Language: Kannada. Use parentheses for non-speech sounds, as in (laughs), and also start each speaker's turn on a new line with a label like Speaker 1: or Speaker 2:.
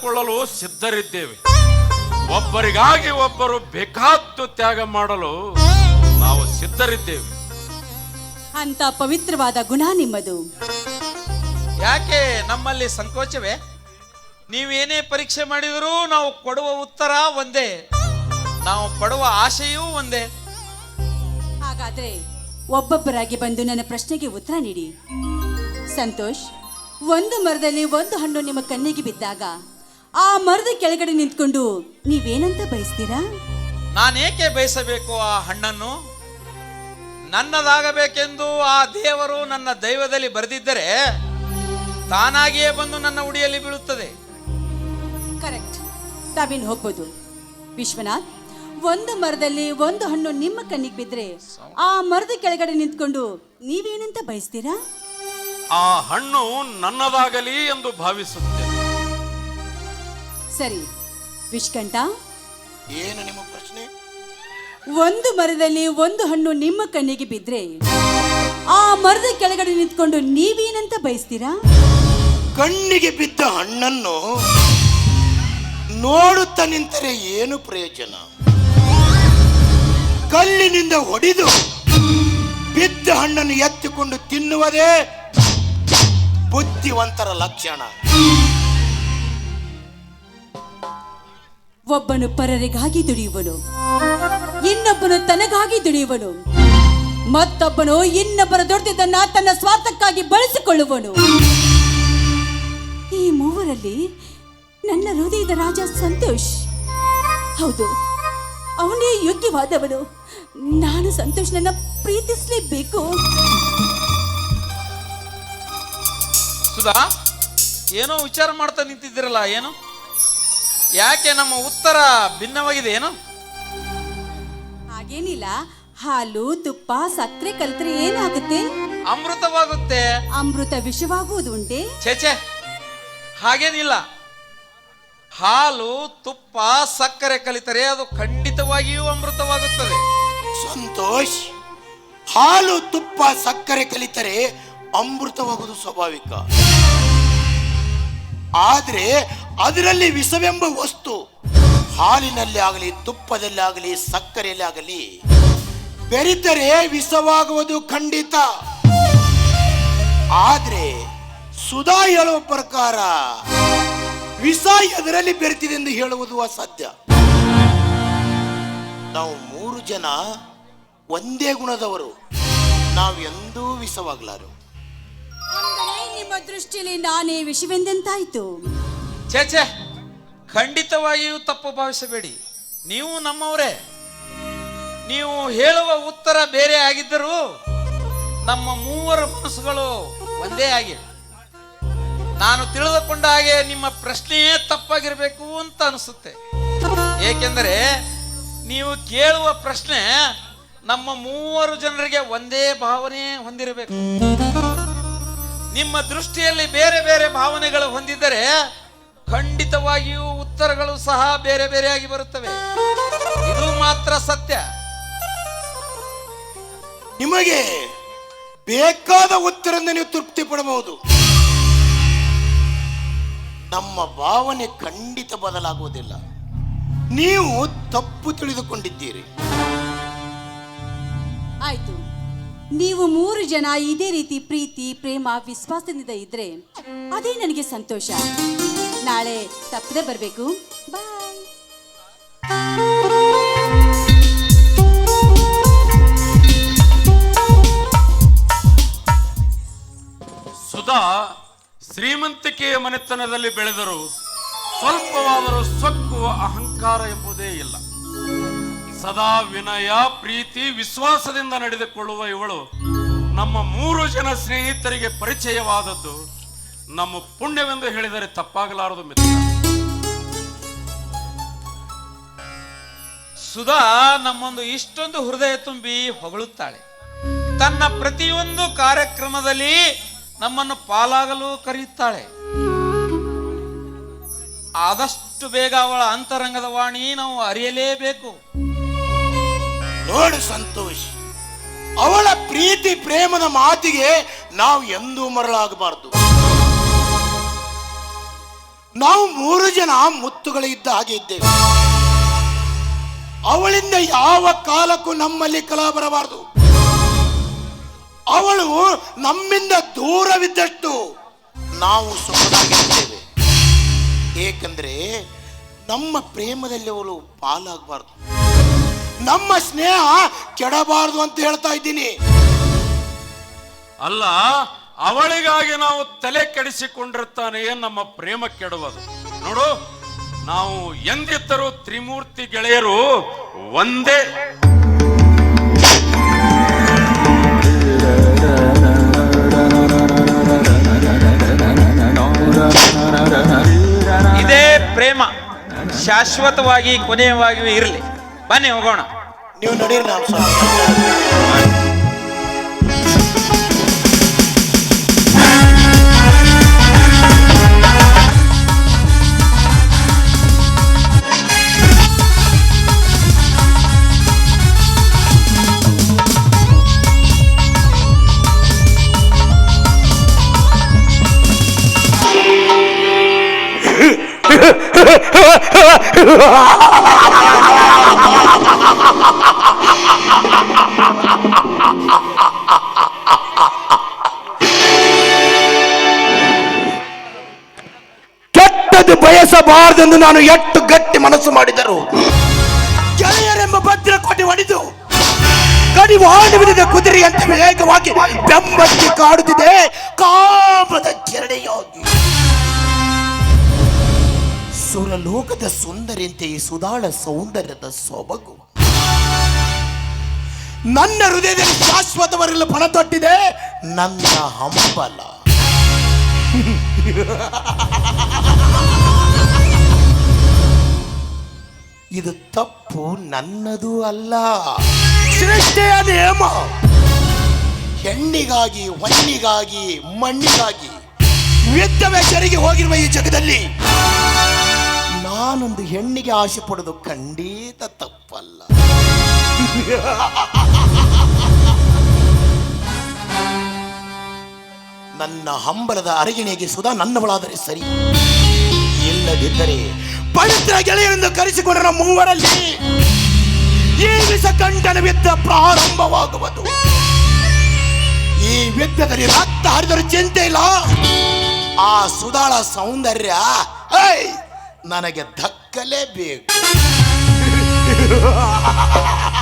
Speaker 1: ನಡೆದುಕೊಳ್ಳಲು ಸಿದ್ಧರಿದ್ದೇವೆ. ಒಬ್ಬರಿಗಾಗಿ ಒಬ್ಬರು ಬೇಕಾದ್ದು ತ್ಯಾಗ ಮಾಡಲು ನಾವು ಸಿದ್ಧರಿದ್ದೇವೆ.
Speaker 2: ಅಂತ ಪವಿತ್ರವಾದ ಗುಣ ನಿಮ್ಮದು.
Speaker 3: ಯಾಕೆ ನಮ್ಮಲ್ಲಿ ಸಂಕೋಚವೇ? ನೀವೇನೇ ಪರೀಕ್ಷೆ ಮಾಡಿದರೂ ನಾವು ಕೊಡುವ ಉತ್ತರ ಒಂದೇ. ನಾವು ಪಡುವ ಆಶೆಯೂ ಒಂದೇ.
Speaker 2: ಹಾಗಾದ್ರೆ ಒಬ್ಬೊಬ್ಬರಾಗಿ ಬಂದು ನನ್ನ ಪ್ರಶ್ನೆಗೆ ಉತ್ತರ ನೀಡಿ. ಸಂತೋಷ್ ಒಂದು ಮರದಲ್ಲಿ ಒಂದು ಹಣ್ಣು ನಿಮ್ಮ ಕಣ್ಣಿಗೆ ಬಿದ್ದಾಗ ಆ ಮರದ ಕೆಳಗಡೆ ನಿಂತ್ಕೊಂಡು ನೀವೇನಂತ ಬಯಸ್ತೀರಾ?
Speaker 3: ನಾನೇಕೆ ಬಯಸಬೇಕು ಆ ಹಣ್ಣನ್ನು? ನನ್ನದಾಗಬೇಕೆಂದು ಆ ದೇವರು ನನ್ನ ದೈವದಲ್ಲಿ ಬರೆದಿದ್ದರೆ ತಾನಾಗಿಯೇ ಬಂದು ನನ್ನ ಉಡಿಯಲ್ಲಿ ಬೀಳುತ್ತದೆ.
Speaker 2: ಕರೆಕ್ಟ್. ತಾವಿನ್ ಹೋಗ್ಬೋದು. ವಿಶ್ವನಾಥ್ ಒಂದು ಮರದಲ್ಲಿ ಒಂದು ಹಣ್ಣು ನಿಮ್ಮ ಕಣ್ಣಿಗೆ ಬಿದ್ದರೆ ಆ ಮರದ ಕೆಳಗಡೆ ನಿಂತ್ಕೊಂಡು ನೀವೇನಂತ ಬಯಸ್ತೀರಾ?
Speaker 1: ಆ ಹಣ್ಣು ನನ್ನದಾಗಲಿ ಎಂದು ಭಾವಿಸುತ್ತೇನೆ.
Speaker 2: ಸರಿ ವಿಷ್ಕಂಠ.
Speaker 4: ಏನು ನಿಮ್ಮ ಪ್ರಶ್ನೆ?
Speaker 2: ಒಂದು ಮರದಲ್ಲಿ ಒಂದು ಹಣ್ಣು ನಿಮ್ಮ ಕಣ್ಣಿಗೆ ಬಿದ್ರೆ ಆ ಮರದ ಕೆಳಗಡೆ ನಿಂತ್ಕೊಂಡು ನೀವೇನಂತ ಬಯಸ್ತೀರಾ?
Speaker 4: ಕಣ್ಣಿಗೆ ಬಿದ್ದ ಹಣ್ಣನ್ನು ನೋಡುತ್ತಾ ನಿಂತರೆ ಏನು ಪ್ರಯೋಜನ? ಕಲ್ಲಿನಿಂದ ಹೊಡೆದು ಬಿದ್ದ ಹಣ್ಣನ್ನು ಎತ್ತಿಕೊಂಡು ತಿನ್ನುವುದೇ ಬುದ್ಧಿವಂತರ ಲಕ್ಷಣ.
Speaker 2: ಒಬ್ಬನು ಪರರಿಗಾಗಿ ದುಡಿಯುವನು, ಇನ್ನೊಬ್ಬನು ತನಗಾಗಿ ದುಡಿಯುವನು, ಮತ್ತೊಬ್ಬನು ಇನ್ನೊಬ್ಬರ ದೊಡ್ಡದನ್ನ ತನ್ನ ಸ್ವಾರ್ಥಕ್ಕಾಗಿ ಬಳಸಿಕೊಳ್ಳುವನು. ಈ ಮೂವರಲ್ಲಿ ನನ್ನ ಹೃದಯದ ರಾಜ ಸಂತೋಷ್. ಹೌದು, ಅವನೇ ಯೋಗ್ಯವಾದವನು. ನಾನು ಸಂತೋಷ್ನನ್ನ ಪ್ರೀತಿಸಲೇಬೇಕು.
Speaker 3: ಸುಧಾ, ಏನೋ ವಿಚಾರ ಮಾಡ್ತಾ ನಿಂತಿದ್ದೀರಲ್ಲ, ಏನು? ಯಾಕೆ ನಮ್ಮ ಉತ್ತರ ಭಿನ್ನವಾಗಿದೆ ಏನು?
Speaker 2: ಹಾಗೇನಿಲ್ಲ. ಹಾಲು ತುಪ್ಪ ಸಕ್ಕರೆ ಕಲ್ತ್ರೆ ಏನಾಗುತ್ತೆ?
Speaker 3: ಅಮೃತವಾಗುತ್ತೆ.
Speaker 2: ಅಮೃತ ವಿಷವಾಗುವುದು ಉಂಟೆ
Speaker 3: ಛೇ. ಹಾಗೇನಿಲ್ಲ. ಹಾಲು ತುಪ್ಪ ಸಕ್ಕರೆ ಕಲಿತರೆ ಅದು ಖಂಡಿತವಾಗಿಯೂ ಅಮೃತವಾಗುತ್ತದೆ.
Speaker 4: ಸಂತೋಷ್ ಹಾಲು ತುಪ್ಪ ಸಕ್ಕರೆ ಕಲಿತರೆ ಅಮೃತವಾಗುವುದು ಸ್ವಾಭಾವಿಕ. ಆದ್ರೆ ಅದರಲ್ಲಿ ವಿಷವೆಂಬ ವಸ್ತು. ಹಾಲಿನಲ್ಲಿ ಆಗಲಿ ತುಪ್ಪದಲ್ಲಿ ಆಗಲಿ ಸಕ್ಕರೆಯಲ್ಲಿ ಆಗಲಿ ಬೆರಿತರೆ ವಿಷವಾಗುವುದು ಖಂಡಿತ. ಆದ್ರೆ ಸುಧಾ ಹೇಳುವ ಪ್ರಕಾರ ವಿಷ ಅದರಲ್ಲಿ ಬೆರೆತಿದೆ ಎಂದು ಹೇಳುವುದು ಅಸಾಧ್ಯ. ನಾವು ಮೂರು ಜನ ಒಂದೇ ಗುಣದವರು. ನಾವು ಎಂದೂ ವಿಷವಾಗಲಾರು.
Speaker 2: ನಿಮ್ಮ ದೃಷ್ಟಿಯಲ್ಲಿ ನಾನೇ ವಿಷವೆಂದೆಂತಾಯ್ತು?
Speaker 3: ಛೇ ಖಂಡಿತವಾಗಿಯೂ ತಪ್ಪು ಭಾವಿಸಬೇಡಿ. ನೀವು ನಮ್ಮವರೇ. ನೀವು ಹೇಳುವ ಉತ್ತರ ಬೇರೆ ಆಗಿದ್ದರೂ ನಮ್ಮ ಮೂವರ ಮನಸ್ಸುಗಳು ಒಂದೇ ಆಗಿವೆ. ನಾನು ತಿಳಿದುಕೊಂಡ ಹಾಗೆ ನಿಮ್ಮ ಪ್ರಶ್ನೆಯೇ ತಪ್ಪಾಗಿರಬೇಕು ಅಂತ ಅನಿಸುತ್ತೆ. ಏಕೆಂದರೆ ನೀವು ಕೇಳುವ ಪ್ರಶ್ನೆ ನಮ್ಮ ಮೂವರು ಜನರಿಗೆ ಒಂದೇ ಭಾವನೆ ಹೊಂದಿರಬೇಕು. ನಿಮ್ಮ ದೃಷ್ಟಿಯಲ್ಲಿ ಬೇರೆ ಬೇರೆ ಭಾವನೆಗಳು ಹೊಂದಿದ್ದರೆ ಖಂಡಿತವಾಗಿಯೂ ಉತ್ತರಗಳು ಸಹ ಬೇರೆ ಬೇರೆಯಾಗಿ ಬರುತ್ತವೆ. ಇದು ಮಾತ್ರ ಸತ್ಯ.
Speaker 4: ನಿಮಗೆ ಬೇಕಾದ ಉತ್ತರದಿಂದ ನೀವು ತೃಪ್ತಿ ಪಡಬಹುದು. ನಮ್ಮ ಭಾವನೆ ಖಂಡಿತ ಬದಲಾಗುವುದಿಲ್ಲ. ನೀವು ತಪ್ಪು ತಿಳಿದುಕೊಂಡಿದ್ದೀರಿ.
Speaker 2: ಆಯ್ತು. ನೀವು ಮೂರು ಜನ ಇದೇ ರೀತಿ ಪ್ರೀತಿ, ಪ್ರೇಮ, ವಿಶ್ವಾಸದಿಂದ ಇದ್ರೆ ಅದೇ ನನಗೆ ಸಂತೋಷ. ನಾಳೆ ತಪ್ಪದೆ ಬರಬೇಕು.
Speaker 1: ಸುಧಾ, ಶ್ರೀಮಂತಿಕೆಯ ಮನೆತನದಲ್ಲಿ ಬೆಳೆದರು ಸ್ವಲ್ಪವಾದರೂ ಸೊಕ್ಕು ಅಹಂಕಾರ ಎಂಬುದೇ ಇಲ್ಲ. ಸದಾ ವಿನಯ, ಪ್ರೀತಿ, ವಿಶ್ವಾಸದಿಂದ ನಡೆದುಕೊಳ್ಳುವ ಇವಳು ನಮ್ಮ ಮೂರು ಜನ ಸ್ನೇಹಿತರಿಗೆ ಪರಿಚಯವಾದದ್ದು. ನಮ್ಮ ಪುಣ್ಯವೆಂದು ಹೇಳಿದರೆ ತಪ್ಪಾಗಲಾರದು ಮಿತ್ರ.
Speaker 3: ಸುಧಾ ನಮ್ಮೊಂದು ಇಷ್ಟೊಂದು ಹೃದಯ ತುಂಬಿ ಹೊಗಳುತ್ತಾಳೆ. ತನ್ನ ಪ್ರತಿಯೊಂದು ಕಾರ್ಯಕ್ರಮದಲ್ಲಿ ನಮ್ಮನ್ನು ಪಾಲಾಗಲು ಕರೆಯುತ್ತಾಳೆ. ಆದಷ್ಟು ಬೇಗ ಅವಳ ಅಂತರಂಗದ ವಾಣಿ ನಾವು ಅರಿಯಲೇಬೇಕು.
Speaker 4: ನೋಡು ಸಂತೋಷ್. ಅವಳ ಪ್ರೀತಿ ಪ್ರೇಮದ ಮಾತಿಗೆ ನಾವು ಎಂದೂ ಮರಳಾಗಬಾರದು. ನಾವು ಮೂರು ಜನ ಮುತ್ತುಗಳಿದ್ದ ಹಾಗೆ ಇದ್ದೇವೆ. ಅವಳಿಂದ ಯಾವ ಕಾಲಕ್ಕೂ ನಮ್ಮಲ್ಲಿ ಕಲಾ ಬರಬಾರದು. ಅವಳು ನಮ್ಮಿಂದ ದೂರವಿದ್ದಷ್ಟು ನಾವು ಸುಖದಾಗಿರ್ತೇವೆ ಏಕೆಂದ್ರೆ ನಮ್ಮ ಪ್ರೇಮದಲ್ಲಿ ಅವಳು ಪಾಲಾಗಬಾರ್ದು. ನಮ್ಮ ಸ್ನೇಹ ಕೆಡಬಾರದು ಅಂತ ಹೇಳ್ತಾ ಇದ್ದೀನಿ.
Speaker 1: ಅಲ್ಲ ಅವಳಿಗಾಗಿ ನಾವು ತಲೆ ಕೆಡಿಸಿಕೊಂಡಿರ್ತಾನೆ ನಮ್ಮ ಪ್ರೇಮ ಕೆಡುವುದು. ನೋಡು ನಾವು ಎಂದಿದ್ದರೂ ತ್ರಿಮೂರ್ತಿ ಗೆಳೆಯರು ಒಂದೇ.
Speaker 3: ಇದೇ ಪ್ರೇಮ. ಶಾಶ್ವತವಾಗಿ ಕೊನೆಯವಾಗಿಯೂ ಇರಲಿ. ಬನ್ನಿ ಹೋಗೋಣ
Speaker 4: ನೀವು ನಡೀರಿ ನಾವು ಸ್ವಲ್ಪ ಕೆಟ್ಟದ್ದು ಬಯಸಬಾರದೆಂದು ನಾನು ಎಟ್ಟು ಗಟ್ಟಿ ಮನಸ್ಸು ಮಾಡಿದರು. ಗೆಳೆಯರೆಂಬ ಭದ್ರ ಹೊಡೆದು ಒಡೆದು ಕಡಿವಾಣ ಕುದುರೆ ಅಂತ ವೇಗವಾಗಿ ಬೆಂಬತ್ತಿ ಕಾಡುತ್ತಿದೆ. ಕಾಮದ ಕೆರಡೆಯಾಗಿ ಸುರಲೋಕದ ಸುಂದರಿಯಂತೆ ಈ ಸುಧಾಳ ಸೌಂದರ್ಯದ ಸೊಬಗು. ನನ್ನ ಹೃದಯದಲ್ಲಿ ಶಾಶ್ವತವರೆಲ್ಲ ಪಣ ತೊಟ್ಟಿದೆ. ನನ್ನ ಹಂಬಲ. ಇದು ತಪ್ಪು, ನನ್ನದು ಅಲ್ಲ. ಸೃಷ್ಟಿಯ ನಿಯಮ. ಹೆಣ್ಣಿಗಾಗಿ ಹೊಣ್ಣಿಗಾಗಿ ಮಣ್ಣಿಗಾಗಿ ವ್ಯಕ್ತವೇ ಜರಿಗೆ ಹೋಗಿರುವ ಈ ಜಗದಲ್ಲಿ ನಾನೊಂದು ಹೆಣ್ಣಿಗೆ ಆಸೆ ಪಡೋದು ಖಂಡಿತ ತಪ್ಪಲ್ಲ ನನ್ನ ಹಂಬಲದ ಅರಗಿಣಿಗೆ ಸುಧಾ ನನ್ನವಳಾದರೆ ಸರಿ. ಇಲ್ಲದಿದ್ದರೆ ಪವಿತ್ರ ಗೆಳೆಯರೆಂದು ಕರೆಸಿಕೊಂಡ ಮೂವರಲ್ಲಿ ಈ ವಿಷ ಕಂಠನ ಯುದ್ಧ ಪ್ರಾರಂಭವಾಗುವುದು. ಈ ಯುದ್ಧದಲ್ಲಿ ರಕ್ತ ಹರಿದರೂ ಚಿಂತೆ ಇಲ್ಲ. ಆ ಸುಧಾಳ ಸೌಂದರ್ಯ ನನಗೆ ದಕ್ಕಲೇಬೇಕು (laughs)